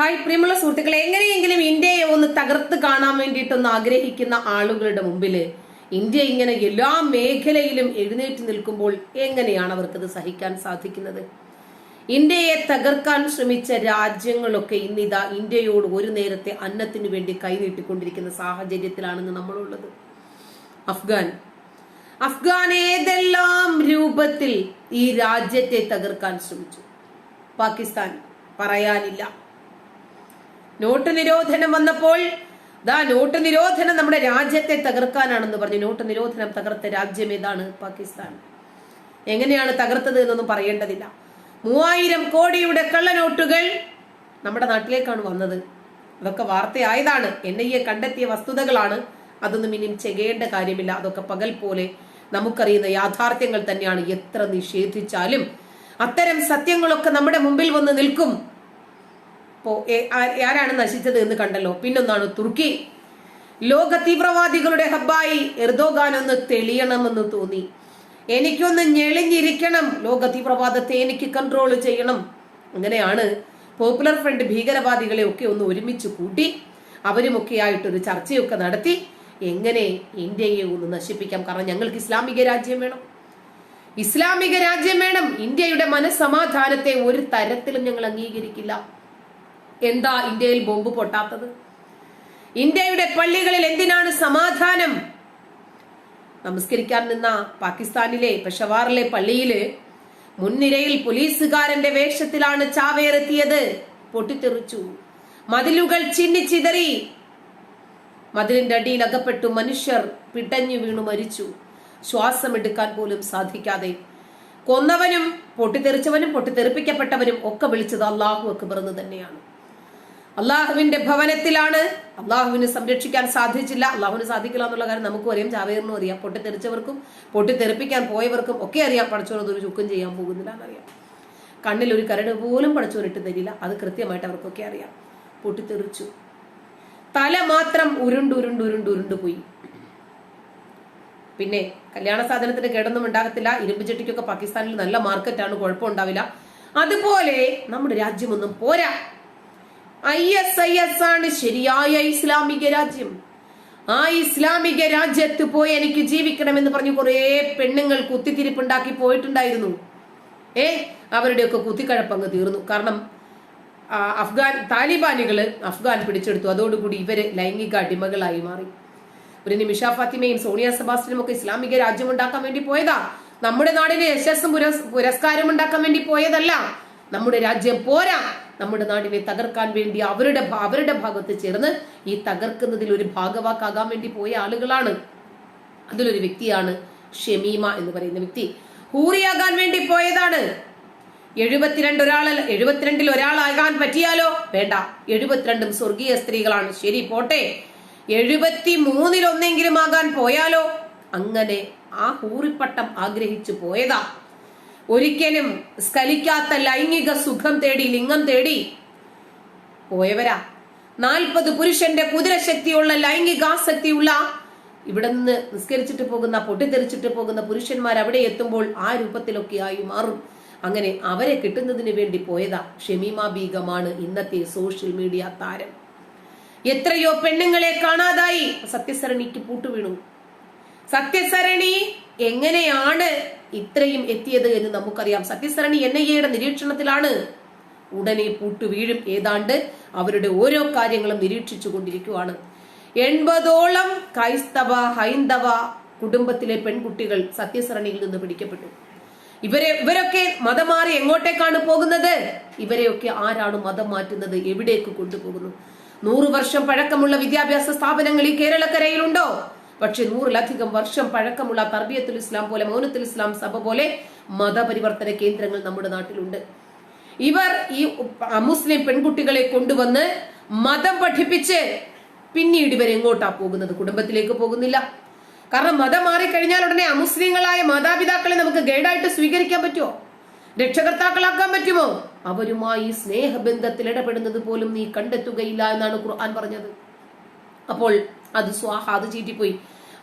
Hi പ്രിയമുള്ള സുഹൃത്തുക്കളെ എങ്ങനെയെങ്കിലും ഇന്ത്യയെ ഒന്ന് തകർത്ത് കാണാൻ വേണ്ടിയിട്ടൊന്ന് ആഗ്രഹിക്കുന്ന ആളുകളുടെ മുമ്പിൽ ഇന്ത്യ ഇങ്ങനെ എല്ലാ മേഖലയിലും എഴുന്നേറ്റ് നിൽക്കുമ്പോൾ എങ്ങനെയാണ് അവർക്കത് സഹിക്കാൻ സാധിക്കുന്നത്? ഇന്ത്യയെ തകർക്കാൻ ശ്രമിച്ച രാജ്യങ്ങളൊക്കെ ഇന്നിതാ ഇന്ത്യയോട് ഒരു നേരത്തെ അന്നത്തിനു വേണ്ടി കൈനീട്ടിക്കൊണ്ടിരിക്കുന്ന സാഹചര്യത്തിലാണെന്ന് നമ്മളുള്ളത്. അഫ്ഗാൻ. അഫ്ഗാൻ ഏതെല്ലാം രൂപത്തിൽ ഈ രാജ്യത്തെ തകർക്കാൻ ശ്രമിച്ചു? പാകിസ്ഥാൻ. പറയാനില്ല. നോട്ട് നിരോധനം വന്നപ്പോൾ ദാ നോട്ട് നിരോധനം നമ്മുടെ രാജ്യത്തെ തകർക്കാനാണെന്ന് പറഞ്ഞു. നോട്ട് നിരോധനം തകർത്ത രാജ്യം ഏതാണ്? പാകിസ്ഥാൻ. എങ്ങനെയാണ് തകർത്തത് എന്നൊന്നും പറയേണ്ടതില്ല. മൂവായിരം കോടിയുടെ കള്ളനോട്ടുകൾ നമ്മുടെ നാട്ടിലേക്കാണ് വന്നത്. അതൊക്കെ വാർത്തയായതാണ്. എൻ ഐ എ കണ്ടെത്തിയ വസ്തുതകളാണ്. അതൊന്നും ഇനിയും ചെയ്യേണ്ട കാര്യമില്ല. അതൊക്കെ പകൽ പോലെ നമുക്കറിയുന്ന യാഥാർത്ഥ്യങ്ങൾ തന്നെയാണ്. എത്ര നിഷേധിച്ചാലും അത്തരം സത്യങ്ങളൊക്കെ നമ്മുടെ മുമ്പിൽ വന്ന് നിൽക്കും. ആരാണ് നശിച്ചത് എന്ന് കണ്ടല്ലോ. പിന്നൊന്നാണ് തുർക്കി. ലോക തീവ്രവാദികളുടെ ഹബ്ബായി എർദോഗാൻ ഒന്ന് തെളിയണമെന്ന് തോന്നി. എനിക്കൊന്ന് ഞെളിഞ്ഞിരിക്കണം. ലോക തീവ്രവാദത്തെ എനിക്ക് കൺട്രോൾ ചെയ്യണം. അങ്ങനെയാണ് പോപ്പുലർ ഫ്രണ്ട് ഭീകരവാദികളെ ഒക്കെ ഒന്ന് ഒരുമിച്ച് കൂട്ടി. അവരുമൊക്കെ ആയിട്ടൊരു ചർച്ചയൊക്കെ നടത്തി. എങ്ങനെ ഇന്ത്യയെ ഒന്ന് നശിപ്പിക്കാം? കാരണം ഞങ്ങൾക്ക് ഇസ്ലാമിക രാജ്യം വേണം. ഇസ്ലാമിക രാജ്യം വേണം. ഇന്ത്യയുടെ മനസ്സമാധാനത്തെ ഒരു തരത്തിലും ഞങ്ങൾ അംഗീകരിക്കില്ല. എന്താ ഇന്ത്യയിൽ ബോംബ് പൊട്ടാത്തത്? ഇന്ത്യയുടെ പള്ളികളിൽ എന്തിനാണ് സമാധാനം? നമസ്കരിക്കാൻ നിന്ന പാകിസ്ഥാനിലെ പെഷവാറിലെ പള്ളിയിൽ മുൻനിരയിൽ പോലീസുകാരന്റെ വേഷത്തിലാണ് ചാവേറെത്തിയത്. പൊട്ടിത്തെറിച്ചു. മതിലുകൾ ചിന്നിച്ചിതറി. മതിലിന്റെ അടിയിൽ അകപ്പെട്ടു മനുഷ്യർ പിടഞ്ഞു വീണു മരിച്ചു. ശ്വാസമെടുക്കാൻ പോലും സാധിക്കാതെ. കൊന്നവനും പൊട്ടിത്തെറിച്ചവനും പൊട്ടിത്തെറിപ്പിക്കപ്പെട്ടവനും ഒക്കെ വിളിച്ചത് അള്ളാഹു അക്ബർ എന്ന് തന്നെയാണ്. അള്ളാഹുവിന്റെ ഭവനത്തിലാണ്. അള്ളാഹുവിനെ സംരക്ഷിക്കാൻ സാധിച്ചില്ല. അള്ളാഹുവിന് സാധിക്കില്ല എന്നുള്ള കാര്യം നമുക്കും അറിയാം. ജാവേറിനും അറിയാം. പൊട്ടിത്തെറിച്ചവർക്കും പൊട്ടിത്തെറിപ്പിക്കാൻ പോയവർക്കും ഒക്കെ അറിയാം. പഠിച്ചോനത് ഒരു ചുക്കും ചെയ്യാൻ പോകുന്നില്ല എന്നറിയാം. കണ്ണിൽ ഒരു കരട് പോലും പഠിച്ചോനിട്ട് തരില്ല. അത് കൃത്യമായിട്ട് അവർക്കൊക്കെ അറിയാം. പൊട്ടിത്തെറിച്ചു. തല മാത്രം ഉരുണ്ട് ഉരുണ്ട് ഉരുണ്ട് ഉരുണ്ട് പോയി. പിന്നെ കല്യാണ സാധനത്തിന് കേടൊന്നും ഉണ്ടാകത്തില്ല. ഇരുമ്പ് ചെട്ടിക്കൊക്കെ പാകിസ്ഥാനിൽ നല്ല മാർക്കറ്റാണ് കുഴപ്പമുണ്ടാവില്ല അതുപോലെ നമ്മുടെ രാജ്യമൊന്നും പോരാ. ഐ എസ് ഐ എസ് ആണ് ശരിയായ ഇസ്ലാമിക രാജ്യം. ആ ഇസ്ലാമിക രാജ്യത്ത് പോയി എനിക്ക് ജീവിക്കണമെന്ന് പറഞ്ഞു കുറെ പെണ്ണുങ്ങൾ കുത്തിത്തിരിപ്പുണ്ടാക്കി പോയിട്ടുണ്ടായിരുന്നു. ഏ? അവരുടെയൊക്കെ കുത്തിക്കഴപ്പങ്ങ് തീർന്നു. കാരണം അഫ്ഗാൻ താലിബാനുകൾ അഫ്ഗാൻ പിടിച്ചെടുത്തു. അതോടുകൂടി ഇവർ ലൈംഗിക അടിമകളായി മാറി. ഒരു നിമിഷ ഫാത്തിമയും സോണിയ സെബാസ്റ്റിനും ഒക്കെ ഇസ്ലാമിക രാജ്യം ഉണ്ടാക്കാൻ വേണ്ടി പോയതാ. നമ്മുടെ നാടിന് യശസ്സും പുരസ് പുരസ്കാരം ഉണ്ടാക്കാൻ വേണ്ടി പോയതല്ല. നമ്മുടെ രാജ്യം പോരാ. നമ്മുടെ നാടിനെ തകർക്കാൻ വേണ്ടി അവരുടെ അവരുടെ ഭാഗത്ത് ചേർന്ന് ഈ തകർക്കുന്നതിൽ ഒരു ഭാഗവാക്കാകാൻ വേണ്ടി പോയ ആളുകളാണ്. അതിലൊരു വ്യക്തിയാണ് ഷെമീമ എന്ന് പറയുന്ന വ്യക്തി. ഹൂറിയാകാൻ വേണ്ടി പോയതാണ്. എഴുപത്തിരണ്ട് ഒരാൾ എഴുപത്തിരണ്ടിൽ ഒരാളാകാൻ പറ്റിയാലോ? വേണ്ട. എഴുപത്തിരണ്ടും സ്വർഗീയ സ്ത്രീകളാണ്. ശരി പോട്ടെ. എഴുപത്തി മൂന്നിൽ ഒന്നെങ്കിലും ആകാൻ പോയാലോ? അങ്ങനെ ആ ഹൂറിപ്പട്ടം ആഗ്രഹിച്ചു പോയതാ. ഒരിക്കലും സ്കലിക്കാത്ത ലൈംഗിക സുഖം തേടി ലിംഗം തേടി പോയവരാ. നാൽപ്പത് പുരുഷന്റെ കുതിരശക്തിയുള്ള ലൈംഗികാസക്തിയുള്ള ഇവിടെ നിന്ന് നിസ്കരിച്ചിട്ട് പോകുന്ന പൊട്ടിത്തെറിച്ചിട്ട് പോകുന്ന പുരുഷന്മാർ അവിടെ എത്തുമ്പോൾ ആ രൂപത്തിലൊക്കെ ആയി മാറും. അങ്ങനെ അവരെ കിട്ടുന്നതിന് വേണ്ടി പോയതാ ഷെമീമ ബീഗമാണ് ഇന്നത്തെ സോഷ്യൽ മീഡിയ താരം. എത്രയോ പെണ്ണുങ്ങളെ കാണാതായി. സത്യസരണിക്ക് പൂട്ടുവീണു. സത്യസരണി എങ്ങനെയാണ് ഇത്രയും എത്തിയത് എന്ന് നമുക്കറിയാം. സത്യസരണി എൻ ഐ എയുടെ നിരീക്ഷണത്തിലാണ്. ഉടനെ പൂട്ടു വീഴും ഏതാണ്ട് അവരുടെ ഓരോ കാര്യങ്ങളും നിരീക്ഷിച്ചു കൊണ്ടിരിക്കുവാണ് എൺപതോളം ക്രൈസ്തവ ഹൈന്ദവ കുടുംബത്തിലെ പെൺകുട്ടികൾ സത്യസരണിയിൽ നിന്ന് പിടിക്കപ്പെട്ടു. ഇവരെ ഇവരൊക്കെ മതം മാറി എങ്ങോട്ടേക്കാണ് പോകുന്നത്? ഇവരെയൊക്കെ ആരാണ് മതം മാറ്റുന്നത്? എവിടേക്ക് കൊണ്ടുപോകുന്നു? നൂറു വർഷം പഴക്കമുള്ള വിദ്യാഭ്യാസ സ്ഥാപനങ്ങൾ ഈ കേരളക്കരയിലുണ്ടോ? പക്ഷെ നൂറിലധികം വർഷം പഴക്കമുള്ള തർബിയത്തുൽ ഇസ്ലാം പോലെ മൗനത്തുൽ ഇസ്ലാം സഭ പോലെ മതപരിവർത്തന കേന്ദ്രങ്ങൾ നമ്മുടെ നാട്ടിലുണ്ട്. ഇവർ ഈ മുസ്ലിം പെൺകുട്ടികളെ കൊണ്ടുവന്ന് മതം പഠിപ്പിച്ച് പിന്നീട് ഇവർ എങ്ങോട്ടാ പോകുന്നത്? കുടുംബത്തിലേക്ക് പോകുന്നില്ല. കാരണം മതം മാറിക്കഴിഞ്ഞാൽ ഉടനെ അമുസ്ലിങ്ങളായ മാതാപിതാക്കളെ നമുക്ക് ഗൈഡായിട്ട് സ്വീകരിക്കാൻ പറ്റുമോ? രക്ഷകർത്താക്കളാക്കാൻ പറ്റുമോ? അവരുമായി സ്നേഹബന്ധത്തിൽ ഇടപെടുന്നത് പോലും നീ കണ്ടെത്തുകയില്ല എന്നാണ് ഖുർആൻ പറഞ്ഞത്. അപ്പോൾ അത് സ്വാഹ അത് ചീറ്റിപ്പോയി.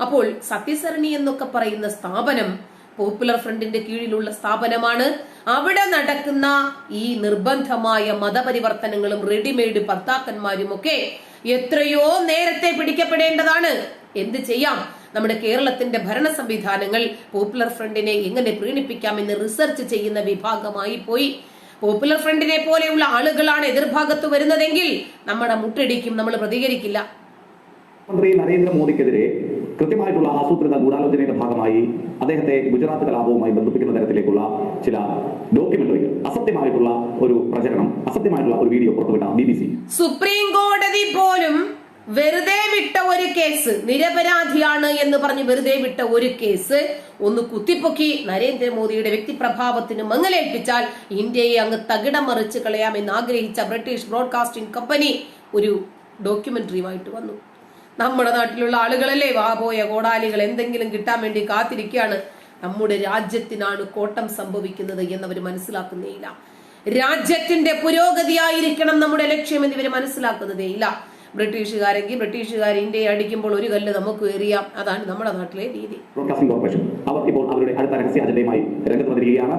അപ്പോൾ സത്യസരണി എന്നൊക്കെ പറയുന്ന സ്ഥാപനം പോപ്പുലർ ഫ്രണ്ടിന്റെ കീഴിലുള്ള സ്ഥാപനമാണ്. അവിടെ നടക്കുന്ന ഈ നിർബന്ധമായ മതപരിവർത്തനങ്ങളും റെഡിമെയ്ഡ് ഭർത്താക്കന്മാരും ഒക്കെ എത്രയോ നേരത്തെ പിടിക്കപ്പെടേണ്ടതാണ്. എന്ത് ചെയ്യാം? നമ്മുടെ കേരളത്തിന്റെ ഭരണ സംവിധാനങ്ങൾ പോപ്പുലർ ഫ്രണ്ടിനെ എങ്ങനെ പ്രീണിപ്പിക്കാമെന്ന് റിസർച്ച് ചെയ്യുന്ന വിഭാഗമായി പോയി. പോപ്പുലർ ഫ്രണ്ടിനെ പോലെയുള്ള ആളുകളാണ് എതിർഭാഗത്ത് വരുന്നതെങ്കിൽ നമ്മുടെ മുട്ടടിക്കും നമ്മൾ പ്രതികരിക്കില്ല. മന്ത്രി നരേന്ദ്രമോദിക്കെതിരെ കൃത്യമായിട്ടുള്ള ആസൂത്രിത ഗൂഢാലോചനയുടെ ഭാഗമായി അദ്ദേഹത്തെ ഗുജറാത്ത് കലാപവുമായി ബന്ധിപ്പിക്കുന്ന തരത്തിലേക്കുള്ള ചില ഡോക്യുമെന്ററികൾ അസത്യമായിട്ടുള്ള ഒരു പ്രചരണം അസത്യമായിട്ടുള്ള ഒരു വീഡിയോ പുറത്തുവിട്ട ബി ബി സി. സുപ്രീം കോടതി പോലും വെറുതെ വിട്ട ഒരു കേസ് നിരപരാധിയാണ് എന്ന് പറഞ്ഞ് വെറുതെ വിട്ട ഒരു കേസ് ഒന്ന് കുത്തിപ്പൊക്കി നരേന്ദ്രമോദിയുടെ വ്യക്തിപ്രഭാവത്തിന് മങ്ങലേൽപ്പിച്ചാൽ ഇന്ത്യയെ അങ്ങ് തകിടം മറിച്ച് കളയാമെന്ന് ആഗ്രഹിച്ച ബ്രിട്ടീഷ് ബ്രോഡ്കാസ്റ്റിംഗ് കമ്പനി ഒരു ഡോക്യുമെന്ററിയുമായിട്ട് വന്നു. നമ്മുടെ നാട്ടിലുള്ള ആളുകളല്ലേ വാപോയ കോടാലികൾ എന്തെങ്കിലും കിട്ടാൻ വേണ്ടി കാത്തിരിക്കുകയാണ്. നമ്മുടെ രാജ്യത്തിനാണ് കോട്ടം സംഭവിക്കുന്നത് എന്നവർ മനസ്സിലാക്കുന്നേയില്ല. രാജ്യത്തിന്റെ പുരോഗതിയായിരിക്കണം നമ്മുടെ ലക്ഷ്യം എന്നിവർ മനസ്സിലാക്കുന്നതേയില്ല. ബ്രിട്ടീഷുകാരെങ്കിൽ ബ്രിട്ടീഷുകാർ ഇന്ത്യയെ അടിക്കുമ്പോൾ ഒരു കല്ല് നമുക്ക് എറിയാം. അതാണ് നമ്മുടെ നാട്ടിലെ രീതി. ബ്രോഡ്കാസ്റ്റിംഗ് കോർപ്പറേഷൻ അവർ ഇപ്പോൾ അവരുടെ അടുത്ത രഹസ്യ അജണ്ടയുമായി രംഗത്ത് വന്നിരിക്കുകയാണ്.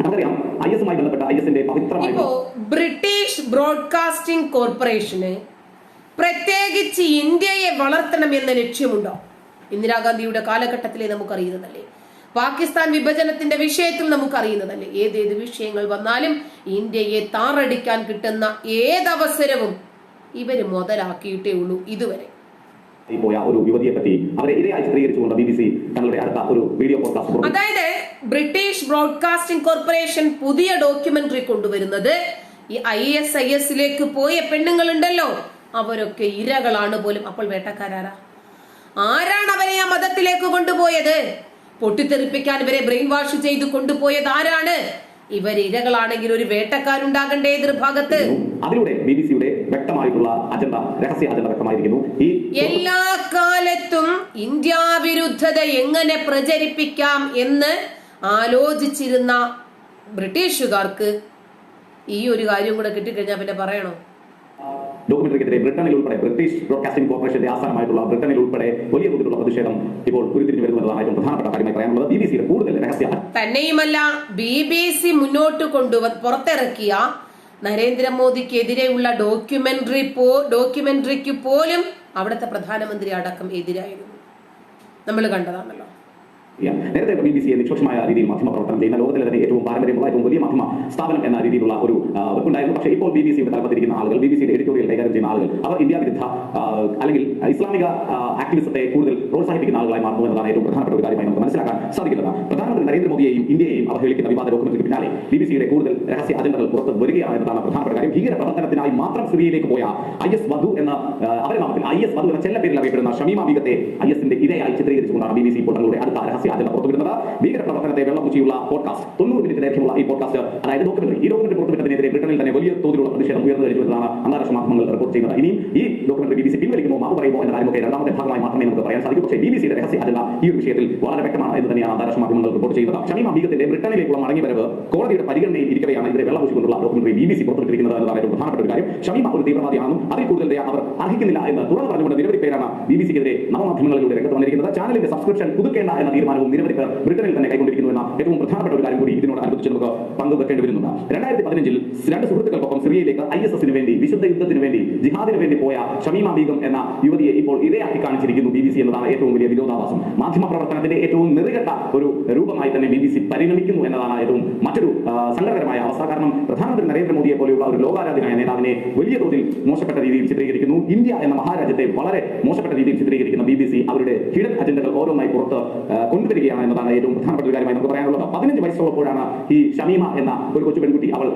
നമുക്കറിയാം ഐ എസുമായി ബന്ധപ്പെട്ട ഐ എസിന്റെ ഇപ്പോ ബ്രിട്ടീഷ് ബ്രോഡ്കാസ്റ്റിംഗ് കോർപ്പറേഷന് പ്രത്യേകിച്ച് ഇന്ത്യയെ വളർത്തണം എന്ന ലക്ഷ്യമുണ്ടോ? ഇന്ദിരാഗാന്ധിയുടെ കാലഘട്ടത്തിലെ നമുക്കറിയുന്നതല്ലേ? പാകിസ്ഥാൻ വിഭജനത്തിന്റെ വിഷയത്തിൽ നമുക്കറിയുന്നതല്ലേ? ഏതേത് വിഷയങ്ങൾ വന്നാലും ഇന്ത്യയെ താറടിക്കാൻ കിട്ടുന്ന ഏതവസരവും ഇവർ മുതലാക്കിയിട്ടേ ഉള്ളൂ ഇതുവരെ. പോയ ഒരു യുവതിയെ പറ്റി അവരെ ഇരയായി ചിത്രീകരിച്ചുകൊണ്ട് ബി ബി സി തങ്ങളുടെ അടുത്ത ഒരു വീഡിയോ പോഡ്കാസ്റ്റ് അതായത് ബ്രിട്ടീഷ് ബ്രോഡ്കാസ്റ്റിംഗ് കോർപ്പറേഷൻ പുതിയ ഡോക്യുമെന്ററി കൊണ്ടുവരുന്നത് ഈ ഐ എസ് ഐ എസിലേക്ക് പോയ പെണ്ണുങ്ങളുണ്ടല്ലോ. അവരൊക്കെ ഇരകളാണ് പോലും. അപ്പോൾ വേട്ടക്കാരാരാ? ആരാണ് അവരെ ആ മതത്തിലേക്ക് കൊണ്ടുപോയത്? പൊട്ടിത്തെറിപ്പിക്കാൻ ഇവരെ ബ്രെയിൻ വാഷ് ചെയ്ത് കൊണ്ടുപോയത് ആരാണ്? ഇവർ ഇരകളാണെങ്കിൽ ഒരു വേട്ടക്കാരുണ്ടാകണ്ടേ എതിർഭാഗത്ത്? അതിലൂടെ ബി ബി സിയുടെ വ്യക്തമായിട്ടുള്ള അജണ്ട രഹസ്യ അജണ്ട വ്യക്തമായിരിക്കുന്നു. ഈ എല്ലാ കാലത്തും ഇന്ത്യ വിരുദ്ധത എങ്ങനെ പ്രചരിപ്പിക്കാം എന്ന് ആലോചിച്ചിരുന്ന ബ്രിട്ടീഷുകാർക്ക് ഈ ഒരു കാര്യം കൂടെ കിട്ടിക്കഴിഞ്ഞാൽ പിന്നെ പറയണോ? ഡോക്യുമെന്ററിക്കെതിരെ ബ്രിട്ടനിൽ ഉൾപ്പെടെ ബ്രിട്ടീഷ് ബ്രോഡ്കാസ്റ്റിംഗ് കോർപ്പറേഷന്റെ ആസ്ഥാനമായിട്ടുള്ള ബ്രിട്ടനിൽ ഉൾപ്പെടെ വലിയ തോതിലുള്ള പ്രതിഷേധം ഇപ്പോൾ ഉരുത്തിരിഞ്ഞു വരുന്നതാണ് ഏറ്റവും പ്രധാനപ്പെട്ട കാര്യമായി പറയാനുള്ളത് ബി ബി സിയുടെ കൂടുതൽ രഹസ്യ തന്നെയുമല്ല ബി ബി സി മുന്നോട്ട് കൊണ്ടുവന്ന് പുറത്തിറക്കിയ നരേന്ദ്രമോദിക്കെതിരെയുള്ള ഡോക്യുമെന്ററി പോ ഡോക്യുമെന്ററിക്ക് പോലും അവിടുത്തെ പ്രധാനമന്ത്രി അടക്കം എതിരായിരുന്നു നമ്മൾ കണ്ടതാണല്ലോ. നേരത്തെ ബി ബി സിയെ നിഷ്പക്ഷമായ രീതിയിൽ മാധ്യമ പ്രവർത്തനം ചെയ്യുന്ന ലോകത്തിലെ തന്നെ ഏറ്റവും പാരമ്പര്യമുള്ള ഏറ്റവും വലിയ മാധ്യമ സ്ഥാപനം എന്ന രീതിയിലുള്ള ഒരു വെപ്പുണ്ടായിരുന്നു പക്ഷേ ഇപ്പോൾ ബി ബി സിയുടെ തലപ്പത്തിരിക്കുന്ന ആളുകൾ ബി ബി സിയുടെ എഡിറ്റോറിയൽ കൈകാര്യം ചെയ്യുന്ന ആളുകൾ അവർ ഇന്ത്യ വിരുദ്ധ അല്ലെങ്കിൽ ഇസ്ലാമിക ആക്ടിവിസത്തെ കൂടുതൽ പ്രോത്സാഹിപ്പിക്കുന്ന ആളുകളായി മാറുന്നു എന്നതാണ് ഏറ്റവും പ്രധാനപ്പെട്ട ഒരു കാര്യമായി നമുക്ക് മനസ്സിലാക്കാൻ സാധിക്കുന്നത് പ്രധാനമന്ത്രി നരേന്ദ്രമോദിയെയും ഇന്ത്യയെയും അവഹേളിക്കുന്ന വിവാദ ഡോക്യുമെന്ററിക്ക് പിന്നാലെ ബി ബി സിയുടെ കൂടുതൽ രഹസ്യ അജണ്ടകൾ പുറത്ത് വരികയാണ് എന്നതാണ് പ്രധാനപ്പെട്ട കാര്യം. ഭീകര പ്രവർത്തനത്തിനായി മാത്രം സിറിയയിലേക്ക് പോയ ഐ എസ് വധു എന്ന അവരെ നാമത്തിൽ ഐ എസ് വധു എന്ന ചെല്ല പേരിൽ അറിയപ്പെടുന്ന ഷമീമ ബീഗത്തെ ഐ എസിന്റെ ഇരയായി ചിത്രീകരിച്ചുകൊണ്ടാണ് ബി ബി സി ഇപ്പോൾ അജണ്ട പുറത്തുവിടുന്നത്. ഭീകര പ്രവർത്തനത്തെ വെള്ളപൂച്ചിയുള്ള പോഡ്കാസ്റ്റ് തൊണ്ണൂറ് മിനിറ്റ് ദൈർഘ്യമുള്ള ഈ പോഡ്കാസ്റ്റ് അതായത് ഡോക്യുമെന്ററി ഈ പുറത്തുവിട്ടതിനെതിരെ ബ്രിട്ടനിൽ തന്നെ വലിയ തോതിലുള്ള പ്രതിഷേധം ഉയർന്നു കഴിഞ്ഞു എന്നതാണ് അന്താരാഷ്ട്ര മാധ്യമങ്ങൾ റിപ്പോർട്ട് ചെയ്യുന്നത്. ഇനിയും ഈ ഡോക്യുമെന്ററി ബി ബി സി പിൻവലിക്കുമോ മാപ്പ് പറയുമോ എന്ന കാര്യമൊക്കെ രണ്ടാമത്തെ ഭാഗമായി മാത്രമേ നമുക്ക് പറയാൻ സാധിക്കൂ. പക്ഷേ ബി ബി സിയുടെ രഹസ്യ അജണ്ട ഈ ഒരു വിഷയത്തിൽ വളരെ വ്യക്തമാണ് എന്ന് തന്നെയാണ് അന്താരാഷ്ട്ര മാധ്യമങ്ങൾ റിപ്പോർട്ട് ചെയ്യുന്നത്. ഷമീമ ബീഗത്തിന്റെ ബ്രിട്ടനിലേക്കുള്ള മടങ്ങിവരവ് കോടതിയുടെ പരിഗണനയിൽ ഇരിക്കവെയാണ് വെള്ള വെള്ളപൂശിക്കൊണ്ടുള്ള ഡോക്യുമെന്ററി ബി ബി സി പുറത്തുവിട്ടിരിക്കുന്നത് എന്നതാണ് ഏറ്റവും പ്രധാനപ്പെട്ട ഒരു കാര്യം. ഷമീമ ഒരു തീവ്രവാദിയാണെന്നും അതിൽ കൂടുതൽ അവർ അർഹിക്കുന്നില്ല എന്ന് തുറന്നു പറഞ്ഞുകൊണ്ട് നിരവധി പേരാണ് ബി ബി സിക്കെതിരെ നവമാധ്യമങ്ങളിലൂടെ രംഗത്ത് വന്നിരിക്കുന്നത്. ചാനലിന്റെ സബ്സ്ക്രിപ്ഷൻ പുതുക്കേണ്ട എന്ന തീരുമാനവും നിരവധി പേർ ബ്രിട്ടനിൽ തന്നെ കൈക്കൊണ്ടിരിക്കുന്നു എന്ന ഏറ്റവും പ്രധാനപ്പെട്ട ഒരു കാര്യം കൂടി ഇതിനോട് അനുബന്ധിച്ച് നമുക്ക് പങ്കുവെക്കേണ്ടി വരുന്നുണ്ട്. രണ്ടായിരത്തി പതിനഞ്ചിൽ രണ്ട് സുഹൃത്തുക്കൾക്കൊപ്പം സിറിയയിലേക്ക് ഐ എസ് എസിന് വേണ്ടി വിശുദ്ധ യുദ്ധത്തിന് വേണ്ടി ജിഹാദിന് വേണ്ടി പോയ ഷമീമ ബീഗം എന്ന യുവതിയെ ഇപ്പോൾ ഇരയാക്കി കാണിച്ചിരിക്കുന്നു ബി ബി സി എന്നതാണ് ഏറ്റവും വലിയ വിരോധാഭാസം. മാധ്യമ പ്രവർത്തനത്തിന്റെ ഏറ്റവും നെറുകെട്ട ഒരു രൂപമായി തന്നെ ബി ബി സി പരിണമിക്കുന്നു എന്നതാണ് ഏറ്റവും മറ്റൊരു സങ്കടകരമായ അവസ്ഥ. കാരണം പ്രധാനമന്ത്രി നരേന്ദ്രമോദിയെ പോലെയുള്ള ഒരു ലോകാരാധനായ നേതാവിനെ വലിയ തോതിൽ മോശപ്പെട്ട രീതിയിൽ ചിത്രീകരിക്കുന്നു. ഇന്ത്യ എന്ന മഹാരാജ്യത്തെ വളരെ മോശപ്പെട്ട രീതിയിൽ ചിത്രീകരിക്കുന്ന ബി ബി സി അവരുടെ ഹിഡൻ അജണ്ടകൾ ഓരോന്നായി പുറത്ത് കൊണ്ടുവരികയാണ് എന്നതാണ് ഏറ്റവും പ്രധാനപ്പെട്ട ഒരു കാര്യമായി നമുക്ക് പറയാനുള്ളത്. പതിനഞ്ച് വയസ്സുള്ളപ്പോഴാണ് ഈ ഷമീമ എന്ന ഒരു കൊച്ചു പെൺകുട്ടി അവൾ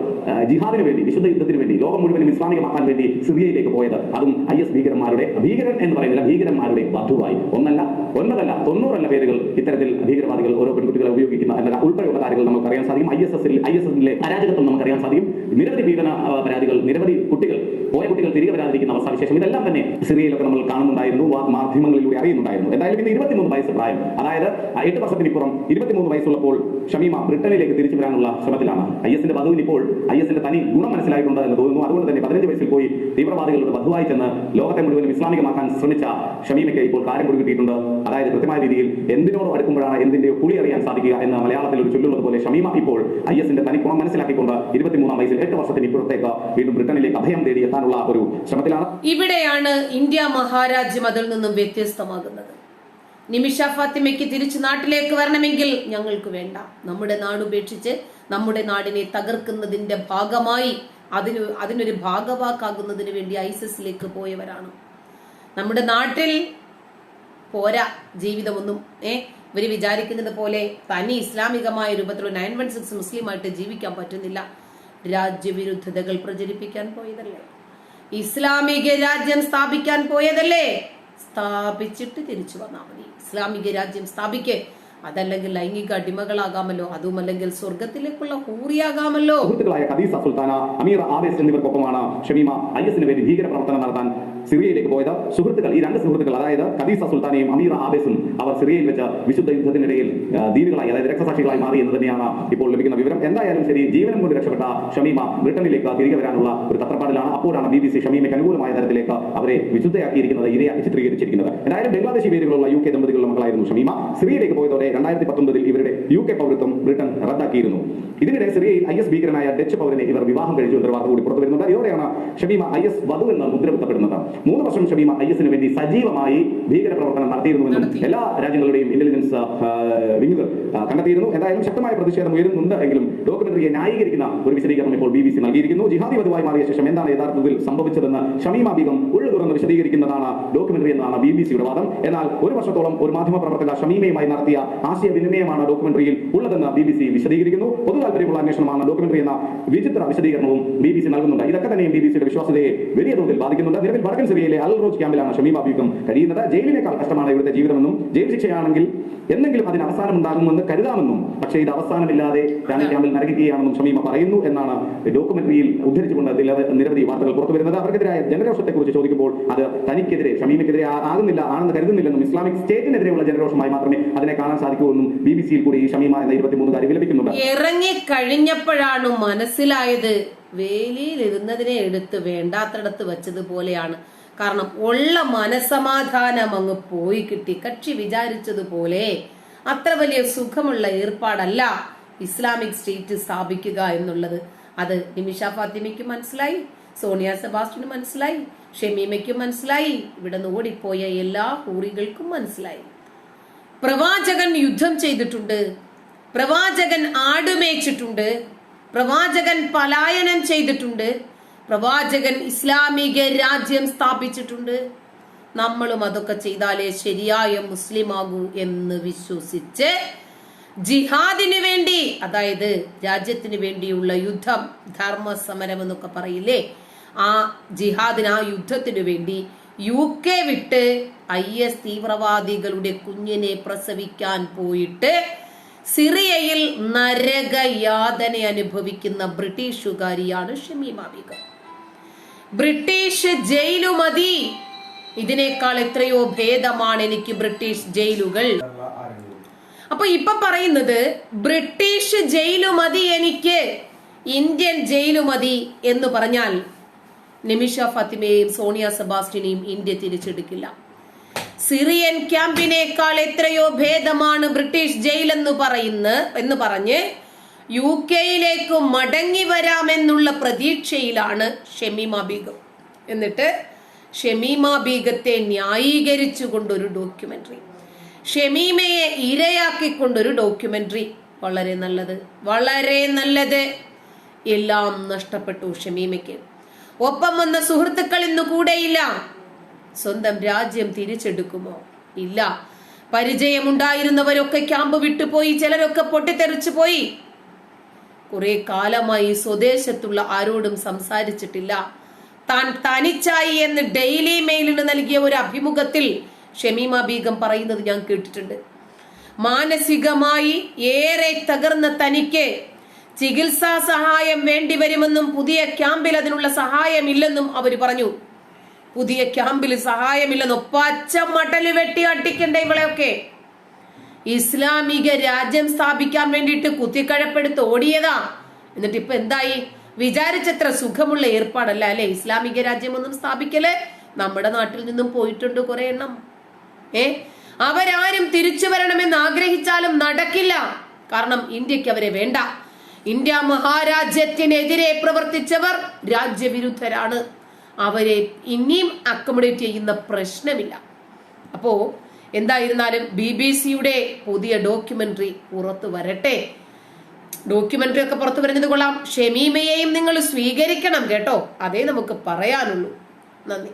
ജിഹാദിന് വേണ്ടി വിശുദ്ധ യുദ്ധത്തിന് വേണ്ടി ലോകം മുഴുവനും ഇസ്ലാമികമാക്കാൻ വേണ്ടി സിറിയയിലേക്ക് പോയത് അതും ഐ എസ് ഭീകരന്മാരുടെ ഭീകരൻ എന്ന് പറയുന്നില്ല ഭീകരന്മാരുടെ വധുവായി. ഒന്നല്ല ഒന്നതല്ല തൊണ്ണൂറല്ല പേരുകൾ ഇത്തരത്തിൽ ഭീകരവാദികൾ ഓരോ പെൺകുട്ടികളെ ഉപയോഗിക്കുന്ന എന്ന ഉൾപ്പെടെയുള്ള കാര്യങ്ങൾ നമുക്ക് അറിയാൻ സാധിക്കും. ഐ എസ് എസിൽ ഐ എസ് എസിലെ അരാജകത്വം നമുക്കറിയാൻ സാധിക്കും. നിരവധി ആ, പരാതികൾ നിരവധി കുട്ടികൾ പോയ കുട്ടികൾ തിരികെ വരാതിരിക്കുന്ന അവസ്ഥാവിശേഷം. ഇതെല്ലാം തന്നെ സിറിയയിലൊക്കെ നമ്മൾ കാണുന്നുണ്ടായിരുന്നു മാധ്യമങ്ങളിലൂടെ അറിയുന്നുണ്ടായിരുന്നു. എന്തായാലും ഇന്ന് ഇരുപത്തിമൂന്ന് വയസ്സ് പ്രായം. അതായത് എട്ട് വർഷത്തിനിപ്പുറം ഇരുപത്തിമൂന്ന് വയസ്സുള്ളപ്പോൾ ഷമീമ ബ്രിട്ടനിലേക്ക് തിരിച്ചു വരാനുള്ള ശ്രമത്തിലാണ്. ഐ എസിന്റെ വധുവിന് ഇപ്പോൾ ഐ എസിന്റെ തനി ഗുണം മനസ്സിലായിട്ടുണ്ട് എന്ന് തോന്നുന്നു. അതുകൊണ്ട് തന്നെ പതിനഞ്ച് വയസ്സിൽ പോയി തീവ്രവാദികളുടെ വധുവായി ചെന്ന് ലോകത്തെ മുഴുവനും ഇസ്ലാമികമാക്കാൻ ശ്രമിച്ച ഷമീമയ്ക്ക് ഇപ്പോൾ കാര്യം കൊടുക്കിയിട്ടുണ്ട് അതായത് കൃത്യമായ രീതിയിൽ എന്തിനോട് അടുക്കുമ്പോഴാണ് എന്തിന്റെയോ പുളി അറിയാൻ സാധിക്കുക എന്ന് മലയാളത്തിൽ ഒരു ചൊല്ലുള്ളത് പോലെ ഷമീമ ഇപ്പോൾ ഐ എസിന്റെ തനി ഗുണം മനസ്സിലാക്കിക്കൊണ്ട് ഇരുപത്തിമൂന്നാം വയസ്സിൽ എട്ട് വർഷത്തിന് ഇപ്പുറത്തേക്ക് വീണ്ടും ബ്രിട്ടനിലേക്ക് അഭയം തേടി എത്താനുള്ള ഒരു ശ്രമത്തിലാണ്. ഇവിടെയാണ് ഇന്ത്യ മഹാരാജ്യം അതിൽ നിന്നും വ്യത്യസ്തമാകുന്നത്. നിമിഷ ഫാത്തിമയ്ക്ക് തിരിച്ചു നാട്ടിലേക്ക് വരണമെങ്കിൽ ഞങ്ങൾക്ക് വേണ്ട. നമ്മുടെ നാട് ഉപേക്ഷിച്ച് നമ്മുടെ നാടിനെ തകർക്കുന്നതിന്റെ ഭാഗമായി അതിന് അതിനൊരു ഭാഗവാക്കാകുന്നതിന് വേണ്ടി ഐസിസിലേക്ക് പോയവരാണ്. നമ്മുടെ നാട്ടിൽ പോരാ ജീവിതമൊന്നും ഏ? ഇവർ വിചാരിക്കുന്നത് പോലെ തനി ഇസ്ലാമികമായ രൂപത്തിൽ നയൻ വൺ സിക്സ് മുസ്ലിമായിട്ട് ജീവിക്കാൻ പറ്റുന്നില്ല. രാജ്യവിരുദ്ധതകൾ പ്രചരിപ്പിക്കാൻ പോയതല്ലേ? ഇസ്ലാമിക രാജ്യം സ്ഥാപിക്കാൻ പോയതല്ലേ? സ്ഥാപിച്ചിട്ട് തിരിച്ചു വന്നാൽ മതി. ഇസ്ലാമിക രാജ്യം സ്ഥാപിക്കേ. അതല്ലെങ്കിൽ ലൈംഗിക അടിമകളാകാമല്ലോ. അതുമല്ലെങ്കിൽ സ്വർഗത്തിലേക്കുള്ള ഹൂറിയാകാമല്ലോ. സുഹൃത്തുക്കളായ ഖദീസ സുൽത്താന അമീർ ആവേസ് എന്നിവർക്കൊപ്പമാണ് ഷമീമ ഐ എസിന് വേണ്ടി ഭീകര പ്രവർത്തനം നടത്താൻ സിറിയയിലേക്ക് പോയത് സുഹൃത്തുക്കൾ ഈ രണ്ട് സുഹൃത്തുക്കൾ അതായത് ഖദീസ സുൽത്താനെയും അമീർ ആബേസും അവർ സിറിയയിൽ വെച്ച് വിശുദ്ധ യുദ്ധത്തിനിടയിൽ ദീനുകളായി അതായത് രക്തസാക്ഷികളായി മാറി എന്ന് തന്നെയാണ് ഇപ്പോൾ ലഭിക്കുന്ന വിവരം. എന്തായാലും ശരി ജീവനം കൊണ്ട് രക്ഷപ്പെട്ട ഷമീമ ബ്രിട്ടനിലേക്ക് തിരികെ വരാനുള്ള ഒരു തത്രപ്പാടിലാണ്. അപ്പോഴാണ് ബി ബി സി ഷമീമയ്ക്ക് അനുകൂലമായ തരത്തിലേക്ക് അവരെ വിശുദ്ധയാക്കിയിരിക്കുന്നത് ഇരയാക്കി ചിത്രീകരിച്ചിരിക്കുന്നത്. എന്തായാലും ബംഗ്ലാദേശി പേരുകളുള്ള യു കെ ദമ്പതികളുടെ മക്കളായിരുന്നു ഷമീമ. സിറിയയിലേക്ക് പോയതോടെ രണ്ടായിരത്തി പത്തൊമ്പതിൽ ഇവരുടെ യു കെ പൗരത്വം ബ്രിട്ടൻ റദ്ദാക്കിയിരുന്നു. ഇതിനിടെ സിറിയയിൽ ഐ എസ് ഭീകരനായ ഡച്ച് പൗരനെ ഇവർ വിവാഹം കഴിച്ചു എന്നൊരു വാർത്ത കൂടി പുറത്തു വരുന്നുണ്ട് ഇതോടെയാണ് ഷമീമ ഐ എസ് വധു എന്ന് മുദ്രകുത്തപ്പെടുന്നത് മൂന്ന് വർഷം ഷമീമ ഐ എസിന് വേണ്ടി സജീവമായി ഭീകര പ്രവർത്തനം നടത്തിയിരുന്നുവെന്നും നടത്തി. എല്ലാ രാജ്യങ്ങളുടെയും ഇന്റലിജൻസ് വിങ്ങുകൾ കണ്ടെത്തിയിരുന്നു എന്തായാലും ശക്തമായ പ്രതിഷേധം ഉയരുന്നുണ്ട് എങ്കിലും ഡോക്യുമെന്ററിയെ ന്യായീകരിക്കുന്ന ഒരു വിശദീകരണം ബി ബി സി നൽകിയിരിക്കുന്നു. ജിഹാദി വധുവായി മാറിയ ശേഷം എന്താണ് യഥാർത്ഥത്തിൽ സംഭവിച്ചതെന്ന് ഷമീമ ബീഗം ഉള്ളു തുറന്ന് വിശദീകരിക്കുന്നതാണ് ഡോക്യുമെന്ററി എന്നാണ് ബി ബി സിയുടെ വാദം. എന്നാൽ ഒരു വർഷത്തോളം ഒരു മാധ്യമ പ്രവർത്തക ഷമീമയുമായി നടത്തിയ ആശയവിനിമയമാണ് ഡോക്യുമെന്ററിയിൽ ഉള്ളതെന്ന് ബി ബി സി വിശദീകരിക്കുന്നു. പൊതു താല്പര്യമുള്ള അന്വേഷണമാണ് ഡോക്യുമെന്ററി എന്ന വിചിത്ര വിശദീകരണവും ബി ബി സി നൽകുന്നുണ്ട്. ഇതൊക്കെ തന്നെയും ബി ബി സിയുടെ വിശ്വാസ്യതയെ വലിയ തോതിൽ ബാധിക്കുന്നുണ്ട്. നിലവിൽ വടക്കൻ സിറിയയിലെ അൽ റോജ് ക്യാമ്പിലാണ് ഷമീമ ബീഗം കഴിയുന്നത്. ജയിലിനേക്കാൾ കഷ്ടമാണ് ഇവിടുത്തെ ജീവിതമെന്നും ജയിൽ ശിക്ഷയാണെങ്കിൽ എന്തെങ്കിലും അതിന് അവസാനം ഉണ്ടാകുമെന്ന് കരുതാമെന്നും പക്ഷേ ഇത് അവസാനമില്ലാതെ ക്യാമ്പിൽ നരകിക്കുകയാണെന്നും ഷമീമ പറയുന്നു എന്നാണ് ഡോക്യുമെന്ററിയിൽ ഉദ്ധരിച്ചുകൊണ്ട് അതിൽ നിരവധി വാർത്തകൾ പുറത്തു വരുന്നത് അവർക്കെതിരായ ജനരോഷത്തെക്കുറിച്ച് ചോദിക്കുമ്പോൾ അത് തനിക്കെതിരെ ഷമീമയ്ക്കെതിരെ ആകുന്നില്ല ആണെന്ന് കരുതുന്നില്ലെന്നും ഇസ്ലാമിക് സ്റ്റേറ്റിനെതിരെയുള്ള ജനരോഷമായി മാത്രമേ അതിനെ കാണാൻ സാധിക്കൂ എന്നും ബി ബി സിയിൽ കൂടി ഈ ഷമീമ എന്ന ഇരുപത്തിമൂന്നുകാരി വിലപിക്കുന്നുണ്ട്. ഇറങ്ങി കഴിഞ്ഞപ്പോഴാണ് മനസ്സിലായത് വേലിയിൽ ഇരുന്നതിനെ എടുത്ത് വേണ്ടാത്തടത്ത് വെച്ചതുപോലെയാണ്. കാരണം ഉള്ള മനസമാധാനം അങ്ങ് പോയി കിട്ടി. കക്ഷി വിചാരിച്ചതുപോലെ അത്ര വലിയ സുഖമുള്ള ഏർപ്പാടല്ല ഇസ്ലാമിക് സ്റ്റേറ്റ് സ്ഥാപിക്കുക എന്നുള്ളത്. അത് നിമിഷ ഫാത്തിമയ്ക്ക് മനസ്സിലായി സോണിയ സെബാസ്റ്റിന് മനസ്സിലായി ഷമീമയ്ക്കും മനസ്സിലായി ഇവിടെ നിന്ന് ഓടിപ്പോയ എല്ലാ കൂറികൾക്കും മനസ്സിലായി. പ്രവാചകൻ യുദ്ധം ചെയ്തിട്ടുണ്ട് പ്രവാചകൻ ആടുമേച്ചിട്ടുണ്ട് പ്രവാചകൻ പലായനം ചെയ്തിട്ടുണ്ട് പ്രവാചകൻ ഇസ്ലാമിക രാജ്യം സ്ഥാപിച്ചിട്ടുണ്ട്. നമ്മളും അതൊക്കെ ചെയ്താലേ ശരിയായ മുസ്ലിമാകൂ എന്ന് വിശ്വസിച്ച് ജിഹാദിന് വേണ്ടി അതായത് രാജ്യത്തിന് വേണ്ടിയുള്ള യുദ്ധം ധർമ്മസമരം എന്നൊക്കെ പറയില്ലേ? ആ ജിഹാദിന് ആ യുദ്ധത്തിനു വേണ്ടി യു കെ വിട്ട് ഐ എസ് തീവ്രവാദികളുടെ കുഞ്ഞിനെ പ്രസവിക്കാൻ പോയിട്ട് സിറിയയിൽ നരകയാതന അനുഭവിക്കുന്ന ബ്രിട്ടീഷുകാരിയാണ് ഷമീമ ബീഗം ബ്രിട്ടീഷ് ജയിലു മതി ഇതിനേക്കാൾ എത്രയോ ഭേദമാണ് എനിക്ക് ബ്രിട്ടീഷ് ജയിലുകൾ. അപ്പൊ ഇപ്പൊ പറയുന്നത് ബ്രിട്ടീഷ് ജയിലു മതി എനിക്ക് ഇന്ത്യൻ ജയിലു മതി എന്ന് പറഞ്ഞാൽ നിമിഷ ഫാത്തിമയെയും സോണിയ സെബാസ്റ്റിനെയും ഇന്ത്യ തിരിച്ചെടുക്കില്ല. സിറിയൻ ക്യാമ്പിനേക്കാൾ എത്രയോ ഭേദമാണ് ബ്രിട്ടീഷ് ജയിലെന്ന് പറയുന്ന എന്ന് പറഞ്ഞ് യു കെയിലേക്ക് മടങ്ങി വരാമെന്നുള്ള പ്രതീക്ഷയിലാണ് ഷമീമ ബീഗം. എന്നിട്ട് ഷമീമ ബീഗത്തെ ന്യായീകരിച്ചുകൊണ്ടൊരു ഡോക്യുമെന്ററി. ഷമീമയെ ഇരയാക്കിക്കൊണ്ടൊരു ഡോക്യുമെന്ററി. വളരെ നല്ലത്. വളരെ നല്ലത്. എല്ലാം നഷ്ടപ്പെട്ടു ഷമീമയ്ക്ക് ഒപ്പം വന്ന സുഹൃത്തുക്കൾ ഇന്ന് കൂടെയില്ല. സ്വന്തം രാജ്യം തിരിച്ചെടുക്കുമോ? ഇല്ല. പരിചയമുണ്ടായിരുന്നവരൊക്കെ ക്യാമ്പ് വിട്ടുപോയി ചിലരൊക്കെ പൊട്ടിത്തെറിച്ചു പോയി. കുറെ കാലമായി സ്വദേശത്തുള്ള ആരോടും സംസാരിച്ചിട്ടില്ല. താൻ തനിച്ചായി എന്ന് ഡെയിലി മെയിലിന് നൽകിയ ഒരു അഭിമുഖത്തിൽ ഷമീമ ബീഗം പറയുന്നത് ഞാൻ കേട്ടിട്ടുണ്ട്. മാനസികമായി ഏറെ തകർന്ന തനിക്ക് ചികിത്സാ സഹായം വേണ്ടിവരുമെന്നും പുതിയ ക്യാമ്പിൽ അതിനുള്ള സഹായമില്ലെന്നും അവർ പറഞ്ഞു. പുതിയ ക്യാമ്പിൽ സഹായമില്ലെന്നും പച്ച മട്ടൽ വെട്ടി അട്ടിക്കണ്ടേ ഇവളെയൊക്കെ. ഇസ്ലാമിക രാജ്യം സ്ഥാപിക്കാൻ വേണ്ടിയിട്ട് കുത്തിക്കഴപ്പെടുത്ത് ഓടിയതാ. എന്നിട്ട് ഇപ്പൊ എന്തായി? വിചാരിച്ചത്ര സുഖമുള്ള ഏർപ്പാടല്ല അല്ലെ? ഇസ്ലാമിക രാജ്യമൊന്നും സ്ഥാപിക്കൽ? നമ്മുടെ നാട്ടിൽ നിന്നും പോയിട്ടുണ്ട് കുറെ എണ്ണം. ഏ? അവരാരും തിരിച്ചു വരണമെന്ന് ആഗ്രഹിച്ചാലും നടക്കില്ല. കാരണം ഇന്ത്യയ്ക്ക് അവരെ വേണ്ട. ഇന്ത്യ മഹാരാജ്യത്തിനെതിരെ പ്രവർത്തിച്ചവർ രാജ്യവിരുദ്ധരാണ്. അവരെ ഇനിയും അക്കോമഡേറ്റ് ചെയ്യുന്ന പ്രശ്നമില്ല. അപ്പോ എന്തായിരുന്നാലും ബി ബി സിയുടെ പുതിയ ഡോക്യുമെന്ററി പുറത്തു വരട്ടെ. ഡോക്യുമെന്ററി ഒക്കെ പുറത്തു വരുന്നത് കൊള്ളാം. ഷെമീമയെയും നിങ്ങൾ സ്വീകരിക്കണം കേട്ടോ. അതേ നമുക്ക് പറയാനുള്ളൂ. നന്ദി.